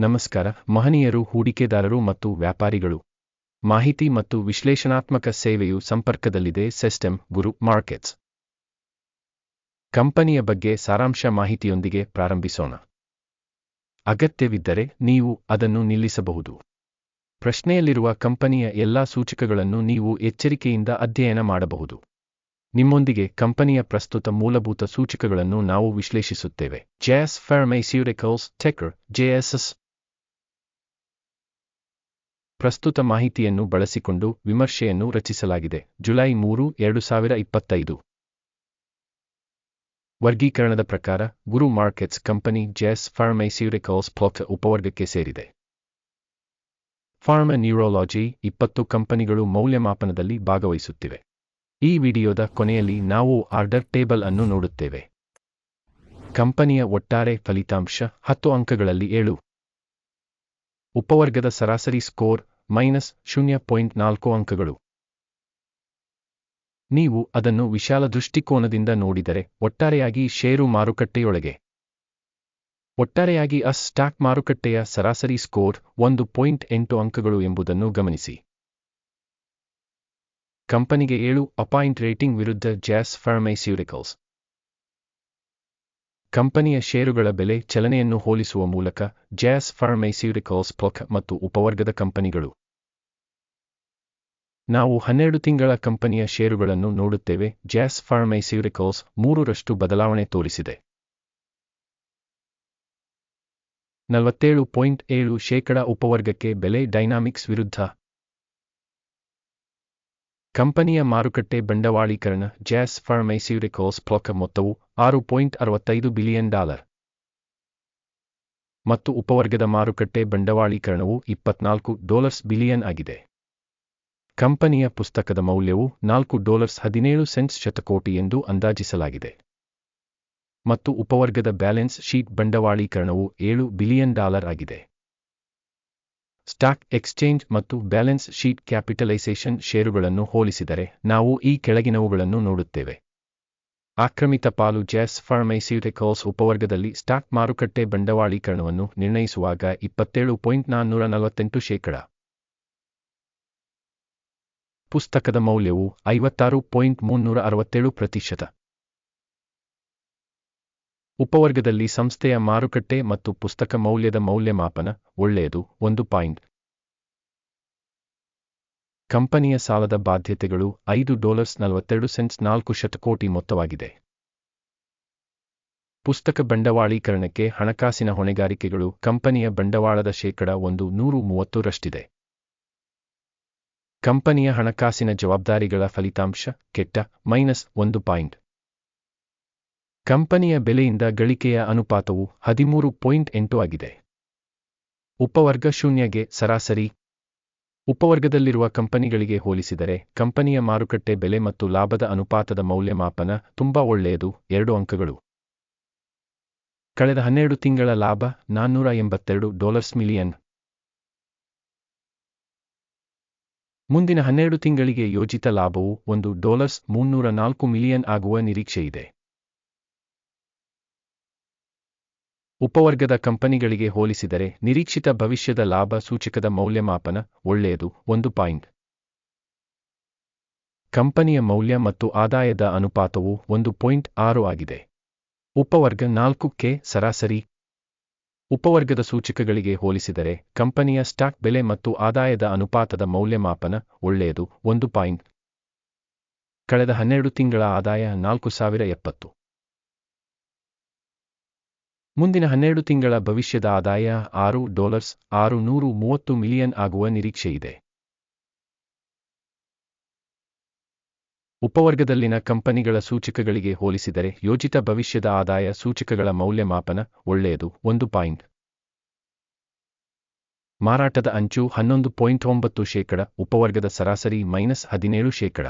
ನಮಸ್ಕಾರ, ಮಹನೀಯರು, ಹೂಡಿಕೆದಾರರು ಮತ್ತು ವ್ಯಾಪಾರಿಗಳು. ಮಾಹಿತಿ ಮತ್ತು ವಿಶ್ಲೇಷಣಾತ್ಮಕ ಸೇವೆಯು ಸಂಪರ್ಕದಲ್ಲಿದೆ, ಸಿಸ್ಟಮ್, ಗುರು, ಮಾರ್ಕೆಟ್ಸ್. ಕಂಪನಿಯ ಬಗ್ಗೆ ಸಾರಾಂಶ ಮಾಹಿತಿಯೊಂದಿಗೆ ಪ್ರಾರಂಭಿಸೋಣ. ಅಗತ್ಯವಿದ್ದರೆ ನೀವು ಅದನ್ನು ನಿಲ್ಲಿಸಬಹುದು. ಪ್ರಶ್ನೆಯಲ್ಲಿರುವ ಕಂಪನಿಯ ಎಲ್ಲಾ ಸೂಚಕಗಳನ್ನು ನೀವು ಎಚ್ಚರಿಕೆಯಿಂದ ಅಧ್ಯಯನ ಮಾಡಬಹುದು. ನಿಮ್ಮೊಂದಿಗೆ ಕಂಪನಿಯ ಪ್ರಸ್ತುತ ಮೂಲಭೂತ ಸೂಚಕಗಳನ್ನು ನಾವು ವಿಶ್ಲೇಷಿಸುತ್ತೇವೆ. ಜೆಎಸ್ ಫರ್ಮೈಸ್ಯೂರಿಕಲ್ಸ್, ಟೆಕರ್, ಜೆಎಸ್ಎಸ್ ಪ್ರಸ್ತುತ ಮಾಹಿತಿಯನ್ನು ಬಳಸಿಕೊಂಡು ವಿಮರ್ಶೆಯನ್ನು ರಚಿಸಲಾಗಿದೆ. ಜುಲೈ ಮೂರು, ಎರಡು ಸಾವಿರ ಇಪ್ಪತ್ತೈದು. ವರ್ಗೀಕರಣದ ಪ್ರಕಾರ, ಗುರು ಮಾರ್ಕೆಟ್ಸ್ ಕಂಪನಿ ಜೆಸ್ ಫಾರ್ಮೈಸ್ಯೂರಿಕಲ್ಸ್ ಪ್ಲಾಕ್ ಉಪವರ್ಗಕ್ಕೆ ಸೇರಿದೆ. ಫಾರ್ಮ ನ್ಯೂರೋಲಾಜಿ ಇಪ್ಪತ್ತು ಕಂಪನಿಗಳು ಮೌಲ್ಯಮಾಪನದಲ್ಲಿ ಭಾಗವಹಿಸುತ್ತಿವೆ. ಈ ವಿಡಿಯೋದ ಕೊನೆಯಲ್ಲಿ ನಾವು ಆರ್ಡರ್ ಟೇಬಲ್ ಅನ್ನು ನೋಡುತ್ತೇವೆ. ಕಂಪನಿಯ ಒಟ್ಟಾರೆ ಫಲಿತಾಂಶ ಹತ್ತು ಅಂಕಗಳಲ್ಲಿ ಏಳು. ಉಪವರ್ಗದ ಸರಾಸರಿ ಸ್ಕೋರ್ ಮೈನಸ್ ಶೂನ್ಯ ಪಾಯಿಂಟ್ ನಾಲ್ಕು ಅಂಕಗಳು. ನೀವು ಅದನ್ನು ವಿಶಾಲ ದೃಷ್ಟಿಕೋನದಿಂದ ನೋಡಿದರೆ ಒಟ್ಟಾರೆಯಾಗಿ ಷೇರು ಮಾರುಕಟ್ಟೆಯೊಳಗೆ. ಒಟ್ಟಾರೆಯಾಗಿ ಅಸ್ ಸ್ಟಾಕ್ ಮಾರುಕಟ್ಟೆಯ ಸರಾಸರಿ ಸ್ಕೋರ್ ಒಂದು ಪಾಯಿಂಟ್ ಎಂಟು ಅಂಕಗಳು ಎಂಬುದನ್ನು ಗಮನಿಸಿ. ಕಂಪನಿಗೆ ಏಳು ಅಪಾಯಿಂಟ್ ರೇಟಿಂಗ್ ವಿರುದ್ಧ ಜಾಸ್ ಫಾರ್ಮೈಸ್ಯೂಟಿಕಲ್ಸ್. ಕಂಪನಿಯ ಷೇರುಗಳ ಬೆಲೆ ಚಲನೆಯನ್ನು ಹೋಲಿಸುವ ಮೂಲಕ ಜಾಸ್ ಫಾರ್ಮೈಸ್ಯೂಟಿಕಲ್ಸ್ ಪ್ಲಕ್ ಮತ್ತು ಉಪವರ್ಗದ ಕಂಪನಿಗಳು. ನಾವು ಹನ್ನೆರಡು ತಿಂಗಳ ಕಂಪನಿಯ ಷೇರುಗಳನ್ನು ನೋಡುತ್ತೇವೆ. ಜಾಸ್ ಫಾರ್ಮೈಸ್ಯೂಟಿಕಲ್ಸ್ ಮೂರರಷ್ಟು ಬದಲಾವಣೆ ತೋರಿಸಿದೆ. ನಲವತ್ತೇಳು ಪಾಯಿಂಟ್ ಏಳು ಶೇಕಡ ಉಪವರ್ಗಕ್ಕೆ ಬೆಲೆ ಡೈನಾಮಿಕ್ಸ್ ವಿರುದ್ಧ ಕಂಪನಿಯ ಮಾರುಕಟ್ಟೆ ಬಂಡವಾಳೀಕರಣ ಜ್ಯಾಸ್ ಫಾರ್ಮೈಸ್ಯೂಟಿಕಲ್ಸ್ ಪ್ಲೊಕ ಮೊತ್ತವು ಆರು ಪಾಯಿಂಟ್ ಅರವತ್ತೈದು ಬಿಲಿಯನ್ ಡಾಲರ್. ಮತ್ತು ಉಪವರ್ಗದ ಮಾರುಕಟ್ಟೆ ಬಂಡವಾಳೀಕರಣವು ಇಪ್ಪತ್ನಾಲ್ಕು ಡಾಲರ್ಸ್ ಬಿಲಿಯನ್ ಆಗಿದೆ. ಕಂಪನಿಯ ಪುಸ್ತಕದ ಮೌಲ್ಯವು ನಾಲ್ಕು ಡಾಲರ್ಸ್ ಹದಿನೇಳು ಸೆಂಟ್ಸ್ ಶತಕೋಟಿ ಎಂದು ಅಂದಾಜಿಸಲಾಗಿದೆ. ಮತ್ತು ಉಪವರ್ಗದ ಬ್ಯಾಲೆನ್ಸ್ ಶೀಟ್ ಬಂಡವಾಳೀಕರಣವು ಏಳು ಬಿಲಿಯನ್ ಡಾಲರ್ ಆಗಿದೆ. ಸ್ಟಾಕ್ ಎಕ್ಸ್ಚೇಂಜ್ ಮತ್ತು ಬ್ಯಾಲೆನ್ಸ್ ಶೀಟ್ ಕ್ಯಾಪಿಟಲೈಸೇಷನ್ ಷೇರುಗಳನ್ನು ಹೋಲಿಸಿದರೆ ನಾವು ಈ ಕೆಳಗಿನವುಗಳನ್ನು ನೋಡುತ್ತೇವೆ. ಆಕ್ರಮಿತ ಪಾಲು ಜ್ಯಾಸ್ ಫಾರ್ಮೈಸ್ಯೂಟಿಕಲ್ಸ್ ಉಪವರ್ಗದಲ್ಲಿ ಸ್ಟಾಕ್ ಮಾರುಕಟ್ಟೆ ಬಂಡವಾಳೀಕರಣವನ್ನು ನಿರ್ಣಯಿಸುವಾಗ ಇಪ್ಪತ್ತೇಳು ಪಾಯಿಂಟ್ ನಾನ್ನೂರ ನಲವತ್ತೆಂಟು ಶೇಕಡ. ಪುಸ್ತಕದ ಮೌಲ್ಯವು ಐವತ್ತಾರು ಪಾಯಿಂಟ್ ಮುನ್ನೂರ ಅರವತ್ತೇಳು ಪ್ರತಿಶತ. ಉಪವರ್ಗದಲ್ಲಿ ಸಂಸ್ಥೆಯ ಮಾರುಕಟ್ಟೆ ಮತ್ತು ಪುಸ್ತಕ ಮೌಲ್ಯದ ಮೌಲ್ಯಮಾಪನ ಒಳ್ಳೆಯದು. ಒಂದು ಪಾಯಿಂಟ್. ಕಂಪನಿಯ ಸಾಲದ ಬಾಧ್ಯತೆಗಳು ಐದು ಡಾಲರ್ಸ್ ನಲವತ್ತೆರಡು ಸೆಂಟ್ಸ್ ನಾಲ್ಕು ಶತಕೋಟಿ ಮೊತ್ತವಾಗಿದೆ. ಪುಸ್ತಕ ಬಂಡವಾಳೀಕರಣಕ್ಕೆ ಹಣಕಾಸಿನ ಹೊಣೆಗಾರಿಕೆಗಳು ಕಂಪನಿಯ ಬಂಡವಾಳದ ಶೇಕಡ ಒಂದು ನೂರು ಮೂವತ್ತರಷ್ಟಿದೆ. ಕಂಪನಿಯ ಹಣಕಾಸಿನ ಜವಾಬ್ದಾರಿಗಳ ಫಲಿತಾಂಶ ಕೆಟ್ಟ, ಮೈನಸ್ ಒಂದು ಪಾಯಿಂಟ್. ಕಂಪನಿಯ ಬೆಲೆಯಿಂದ ಗಳಿಕೆಯ ಅನುಪಾತವು ಹದಿಮೂರು ಪಾಯಿಂಟ್ ಎಂಟು ಆಗಿದೆ. ಉಪವರ್ಗ ಶೂನ್ಯಗೆ ಸರಾಸರಿ. ಉಪವರ್ಗದಲ್ಲಿರುವ ಕಂಪನಿಗಳಿಗೆ ಹೋಲಿಸಿದರೆ ಕಂಪನಿಯ ಮಾರುಕಟ್ಟೆ ಬೆಲೆ ಮತ್ತು ಲಾಭದ ಅನುಪಾತದ ಮೌಲ್ಯಮಾಪನ ತುಂಬಾ ಒಳ್ಳೆಯದು, ಎರಡು ಅಂಕಗಳು. ಕಳೆದ ಹನ್ನೆರಡು ತಿಂಗಳ ಲಾಭ ನಾನ್ನೂರ ಎಂಬತ್ತೆರಡು ಡಾಲರ್ಸ್ ಮಿಲಿಯನ್. ಮುಂದಿನ ಹನ್ನೆರಡು ತಿಂಗಳಿಗೆ ಯೋಜಿತ ಲಾಭವು ಒಂದು ಡಾಲರ್ಸ್ ಮುನ್ನೂರ ನಾಲ್ಕು ಮಿಲಿಯನ್ ಆಗುವ ನಿರೀಕ್ಷೆಯಿದೆ. ಉಪವರ್ಗದ ಕಂಪನಿಗಳಿಗೆ ಹೋಲಿಸಿದರೆ ನಿರೀಕ್ಷಿತ ಭವಿಷ್ಯದ ಲಾಭ ಸೂಚಕದ ಮೌಲ್ಯಮಾಪನ ಒಳ್ಳೆಯದು. ಒಂದು ಪಾಯಿಂಟ್. ಕಂಪನಿಯ ಮೌಲ್ಯ ಮತ್ತು ಆದಾಯದ ಅನುಪಾತವು ಒಂದು ಪಾಯಿಂಟ್ ಆರು ಆಗಿದೆ. ಉಪವರ್ಗ ನಾಲ್ಕು ಸರಾಸರಿ. ಉಪವರ್ಗದ ಸೂಚಕಗಳಿಗೆ ಹೋಲಿಸಿದರೆ ಕಂಪನಿಯ ಸ್ಟಾಕ್ ಬೆಲೆ ಮತ್ತು ಆದಾಯದ ಅನುಪಾತದ ಮೌಲ್ಯಮಾಪನ ಒಳ್ಳೆಯದು. ಒಂದು ಪಾಯಿಂಟ್. ಕಳೆದ ಹನ್ನೆರಡು ತಿಂಗಳ ಆದಾಯ ನಾಲ್ಕು ಸಾವಿರ ಎಪ್ಪತ್ತು. ಮುಂದಿನ ಹನ್ನೆರಡು ತಿಂಗಳ ಭವಿಷ್ಯದ ಆದಾಯ ಆರು ಡಾಲರ್ಸ್ ಆರು ನೂರು ಮೂವತ್ತು ಮಿಲಿಯನ್ ಆಗುವ ನಿರೀಕ್ಷೆಯಿದೆ ಉಪವರ್ಗದಲ್ಲಿನ ಕಂಪನಿಗಳ ಸೂಚಕಗಳಿಗೆ ಹೋಲಿಸಿದರೆ ಯೋಜಿತ ಭವಿಷ್ಯದ ಆದಾಯ ಸೂಚಕಗಳ ಮೌಲ್ಯಮಾಪನ ಒಳ್ಳೆಯದು ಒಂದು ಪಾಯಿಂಟ್. ಮಾರಾಟದ ಅಂಚು ಹನ್ನೊಂದು ಪಾಯಿಂಟ್ ಒಂಬತ್ತು ಶೇಕಡ, ಉಪವರ್ಗದ ಸರಾಸರಿ ಮೈನಸ್ ಹದಿನೇಳು ಶೇಕಡ.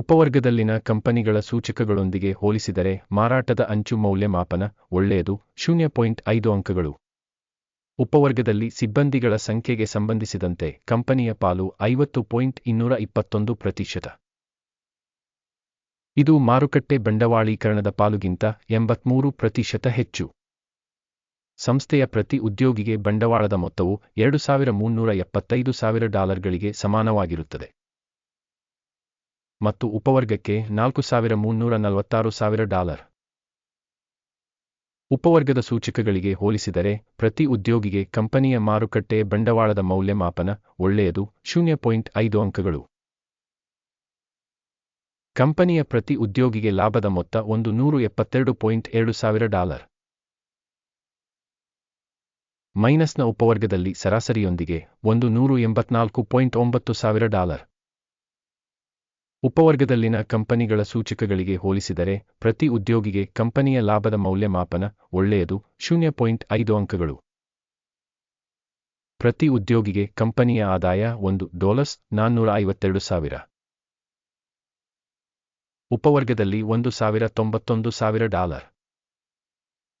ಉಪವರ್ಗದಲ್ಲಿನ ಕಂಪನಿಗಳ ಸೂಚಕಗಳೊಂದಿಗೆ ಹೋಲಿಸಿದರೆ ಮಾರಾಟದ ಅಂಚು ಮೌಲ್ಯಮಾಪನ ಒಳ್ಳೆಯದು, ಶೂನ್ಯ ಪಾಯಿಂಟ್ ಐದು ಅಂಕಗಳು. ಉಪವರ್ಗದಲ್ಲಿ ಸಿಬ್ಬಂದಿಗಳ ಸಂಖ್ಯೆಗೆ ಸಂಬಂಧಿಸಿದಂತೆ ಕಂಪನಿಯ ಪಾಲು ಐವತ್ತು ಪಾಯಿಂಟ್ ಇನ್ನೂರ ಇಪ್ಪತ್ತೊಂದು ಪ್ರತಿಶತ. ಇದು ಮಾರುಕಟ್ಟೆ ಬಂಡವಾಳೀಕರಣದ ಪಾಲುಗಿಂತ ಎಂಬತ್ಮೂರು ಪ್ರತಿಶತ ಹೆಚ್ಚು. ಸಂಸ್ಥೆಯ ಪ್ರತಿ ಉದ್ಯೋಗಿಗೆ ಬಂಡವಾಳದ ಮೊತ್ತವು ಎರಡು ಸಾವಿರ ಮುನ್ನೂರ ಎಪ್ಪತ್ತೈದು ಸಾವಿರ ಡಾಲರ್ಗಳಿಗೆ ಸಮಾನವಾಗಿರುತ್ತದೆ. ಮತ್ತು ಉಪವರ್ಗಕ್ಕೆ ನಾಲ್ಕು ಸಾವಿರ ಮುನ್ನೂರ ನಲವತ್ತಾರು ಸಾವಿರ ಡಾಲರ್. ಉಪವರ್ಗದ ಸೂಚಕಗಳಿಗೆ ಹೋಲಿಸಿದರೆ, ಪ್ರತಿ ಉದ್ಯೋಗಿಗೆ ಕಂಪನಿಯ ಮಾರುಕಟ್ಟೆ ಬಂಡವಾಳದ ಮೌಲ್ಯಮಾಪನ ಒಳ್ಳೆಯದು, ಶೂನ್ಯ ಪಾಯಿಂಟ್ ಐದು ಅಂಕಗಳು. ಕಂಪನಿಯ ಪ್ರತಿ ಉದ್ಯೋಗಿಗೆ ಲಾಭದ ಮೊತ್ತ ಒಂದು ನೂರು ಎಪ್ಪತ್ತೆರಡು ಪಾಯಿಂಟ್ ಎರಡು ಸಾವಿರ ಡಾಲರ್. ಮೈನಸ್ನ ಉಪವರ್ಗದಲ್ಲಿ ಸರಾಸರಿಯೊಂದಿಗೆ ಒಂದು ನೂರು ಎಂಬತ್ನಾಲ್ಕು ಪಾಯಿಂಟ್ ಒಂಬತ್ತು ಸಾವಿರ ಡಾಲರ್. ಉಪವರ್ಗದಲ್ಲಿನ ಕಂಪನಿಗಳ ಸೂಚಕಗಳಿಗೆ ಹೋಲಿಸಿದರೆ, ಪ್ರತಿ ಉದ್ಯೋಗಿಗೆ ಕಂಪನಿಯ ಲಾಭದ ಮೌಲ್ಯಮಾಪನ ಒಳ್ಳೆಯದು, ಶೂನ್ಯ ಪಾಯಿಂಟ್ ಐದು ಅಂಕಗಳು. ಪ್ರತಿ ಉದ್ಯೋಗಿಗೆ ಕಂಪನಿಯ ಆದಾಯ ಒಂದು ಡಾಲರ್ಸ್ ನಾನ್ನೂರ ಐವತ್ತೆರಡು ಸಾವಿರ. ಉಪವರ್ಗದಲ್ಲಿ ಒಂದು ಸಾವಿರ ತೊಂಬತ್ತೊಂದು ಸಾವಿರ ಡಾಲರ್.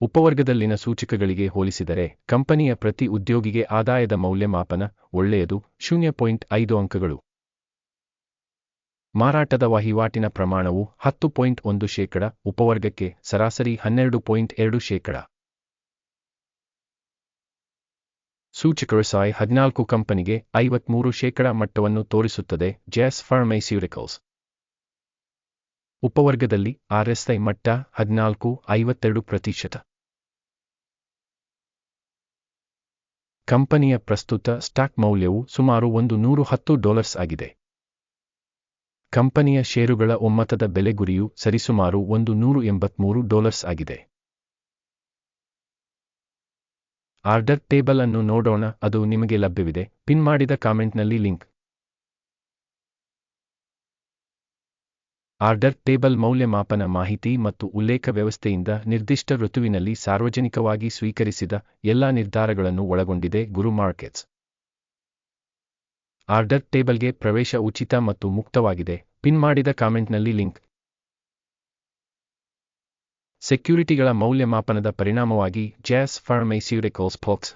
ಉಪವರ್ಗದಲ್ಲಿನ ಸೂಚಕಗಳಿಗೆ ಹೋಲಿಸಿದರೆ, ಕಂಪನಿಯ ಪ್ರತಿ ಉದ್ಯೋಗಿಗೆ ಆದಾಯದ ಮೌಲ್ಯಮಾಪನ ಒಳ್ಳೆಯದು, ಶೂನ್ಯ ಪಾಯಿಂಟ್ ಐದು ಅಂಕಗಳು. ಮಾರಾಟದ ವಹಿವಾಟಿನ ಪ್ರಮಾಣವು ಹತ್ತು ಪಾಯಿಂಟ್ ಒಂದು ಶೇಕಡ, ಉಪವರ್ಗಕ್ಕೆ ಸರಾಸರಿ ಹನ್ನೆರಡು ಪಾಯಿಂಟ್ ಎರಡು ಶೇಕಡ. ಸೂಚಕರು ಸಾಯ್ ಹದಿನಾಲ್ಕು ಕಂಪನಿಗೆ ಐವತ್ಮೂರು ಶೇಕಡ ಮಟ್ಟವನ್ನು ತೋರಿಸುತ್ತದೆ ಜ್ಯಾಸ್ ಫಾರ್ಮೈಸ್ಯೂರಿಕಲ್ಸ್ ಉಪವರ್ಗದಲ್ಲಿ ಆರ್ಎಸ್ಐ ಮಟ್ಟ ಹದಿನಾಲ್ಕು, ಐವತ್ತೆರಡು ಪ್ರತಿಶತ. ಕಂಪನಿಯ ಪ್ರಸ್ತುತ ಸ್ಟಾಕ್ ಮೌಲ್ಯವು ಸುಮಾರು ಒಂದು ನೂರು ಹತ್ತು ಡಾಲರ್ಸ್ ಆಗಿದೆ. ಕಂಪನಿಯ ಷೇರುಗಳ ಒಮ್ಮತದ ಬೆಲೆ ಗುರಿಯು ಸರಿಸುಮಾರು ಒಂದು ನೂರು ಎಂಬತ್ಮೂರು ಡಾಲರ್ಸ್ ಆಗಿದೆ. ಆರ್ಡರ್ ಟೇಬಲ್ ಅನ್ನು ನೋಡೋಣ, ಅದು ನಿಮಗೆ ಲಭ್ಯವಿದೆ. ಪಿನ್ ಮಾಡಿದ ಕಾಮೆಂಟ್ನಲ್ಲಿ ಲಿಂಕ್. ಆರ್ಡರ್ ಟೇಬಲ್ ಮೌಲ್ಯಮಾಪನ ಮಾಹಿತಿ ಮತ್ತು ಉಲ್ಲೇಖ ವ್ಯವಸ್ಥೆಯಿಂದ ನಿರ್ದಿಷ್ಟ ಋತುವಿನಲ್ಲಿ ಸಾರ್ವಜನಿಕವಾಗಿ ಸ್ವೀಕರಿಸಿದ ಎಲ್ಲಾ ನಿರ್ಧಾರಗಳನ್ನು ಒಳಗೊಂಡಿದೆ ಗುರು ಮಾರ್ಕೆಟ್ಸ್. ಆರ್ಡರ್ ಟೇಬಲ್ಗೆ ಪ್ರವೇಶ ಉಚಿತ ಮತ್ತು ಮುಕ್ತವಾಗಿದೆ. ಪಿನ್ ಮಾಡಿದ ಕಾಮೆಂಟ್ನಲ್ಲಿ ಲಿಂಕ್. ಸೆಕ್ಯೂರಿಟಿಗಳ ಮೌಲ್ಯಮಾಪನದ ಪರಿಣಾಮವಾಗಿ ಜಾಸ್ ಫಾರ್ಮೈಸ್ಯೂರಿಕಲ್ಸ್ ಫಾಕ್ಸ್.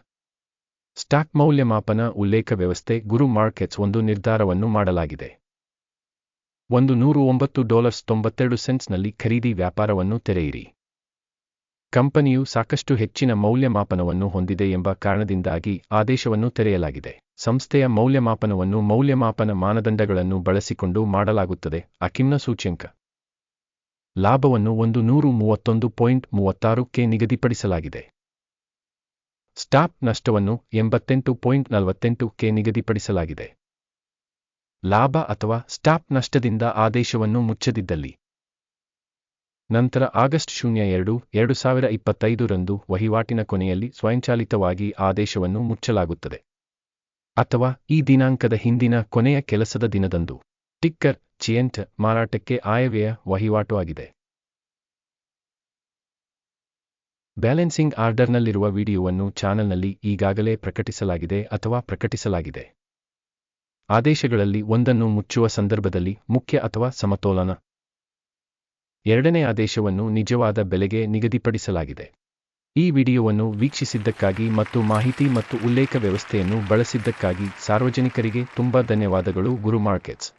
ಸ್ಟಾಕ್ ಮೌಲ್ಯಮಾಪನ ಉಲ್ಲೇಖ ವ್ಯವಸ್ಥೆ ಗುರು ಮಾರ್ಕೆಟ್ಸ್ ಒಂದು ನಿರ್ಧಾರವನ್ನು ಮಾಡಲಾಗಿದೆ. ಒಂದು ನೂರು ಒಂಬತ್ತು ಡಾಲರ್ಸ್ ತೊಂಬತ್ತೆರಡು ಸೆಂಟ್ಸ್ನಲ್ಲಿ ಖರೀದಿ ವ್ಯಾಪಾರವನ್ನು ತೆರೆಯಿರಿ. ಕಂಪನಿಯು ಸಾಕಷ್ಟು ಹೆಚ್ಚಿನ ಮೌಲ್ಯಮಾಪನವನ್ನು ಹೊಂದಿದೆ ಎಂಬ ಕಾರಣದಿಂದಾಗಿ ಆದೇಶವನ್ನು ತೆರೆಯಲಾಗಿದೆ. ಸಂಸ್ಥೆಯ ಮೌಲ್ಯಮಾಪನವನ್ನು ಮೌಲ್ಯಮಾಪನ ಮಾನದಂಡಗಳನ್ನು ಬಳಸಿಕೊಂಡು ಮಾಡಲಾಗುತ್ತದೆ, ಅಕಿಮ್ನ ಸೂಚ್ಯಂಕ. ಲಾಭವನ್ನು ಒಂದು ನೂರು ಮೂವತ್ತೊಂದು ಪಾಯಿಂಟ್ ಮೂವತ್ತಾರಕ್ಕೆ ನಿಗದಿಪಡಿಸಲಾಗಿದೆ. ಸ್ಟಾಪ್ ನಷ್ಟವನ್ನು ಎಂಬತ್ತೆಂಟು ಪಾಯಿಂಟ್ ನಲವತ್ತೆಂಟುಕ್ಕೆ ನಿಗದಿಪಡಿಸಲಾಗಿದೆ. ಲಾಭ ಅಥವಾ ಸ್ಟಾಪ್ ನಷ್ಟದಿಂದ ಆದೇಶವನ್ನು ಮುಚ್ಚದಿದ್ದಲ್ಲಿ. ನಂತರ ಆಗಸ್ಟ್ ಶೂನ್ಯ ಎರಡು ಎರಡು ಸಾವಿರ ಇಪ್ಪತ್ತೈದರಂದು ವಹಿವಾಟಿನ ಕೊನೆಯಲ್ಲಿ ಸ್ವಯಂಚಾಲಿತವಾಗಿ ಆದೇಶವನ್ನು ಮುಚ್ಚಲಾಗುತ್ತದೆ. ಅಥವಾ ಈ ದಿನಾಂಕದ ಹಿಂದಿನ ಕೊನೆಯ ಕೆಲಸದ ದಿನದಂದು. ಟಿಕ್ಕರ್, ಚಿಯಂಟ್ ಮಾರಾಟಕ್ಕೆ ಆಯವ್ಯಯ ವಹಿವಾಟು ಆಗಿದೆ. ಬ್ಯಾಲೆನ್ಸಿಂಗ್ ಆರ್ಡರ್ನಲ್ಲಿರುವ ವಿಡಿಯೋವನ್ನು ಚಾನೆಲ್ನಲ್ಲಿ ಈಗಾಗಲೇ ಪ್ರಕಟಿಸಲಾಗಿದೆ ಅಥವಾ ಪ್ರಕಟಿಸಲಾಗಿದೆ. ಆದೇಶಗಳಲ್ಲಿ ಒಂದನ್ನು ಮುಚ್ಚುವ ಸಂದರ್ಭದಲ್ಲಿ ಮುಖ್ಯ ಅಥವಾ ಸಮತೋಲನ. ಎರಡನೇ ಆದೇಶವನ್ನು ನಿಜವಾದ ಬೆಲೆಗೆ ನಿಗದಿಪಡಿಸಲಾಗಿದೆ. ಈ ವಿಡಿಯೋವನ್ನು ವೀಕ್ಷಿಸಿದ್ದಕ್ಕಾಗಿ ಮತ್ತು ಮಾಹಿತಿ ಮತ್ತು ಉಲ್ಲೇಖ ವ್ಯವಸ್ಥೆಯನ್ನು ಬಳಸಿದ್ದಕ್ಕಾಗಿ ಸಾರ್ವಜನಿಕರಿಗೆ ತುಂಬಾ ಧನ್ಯವಾದಗಳು ಗುರು ಮಾರ್ಕೆಟ್ಸ್.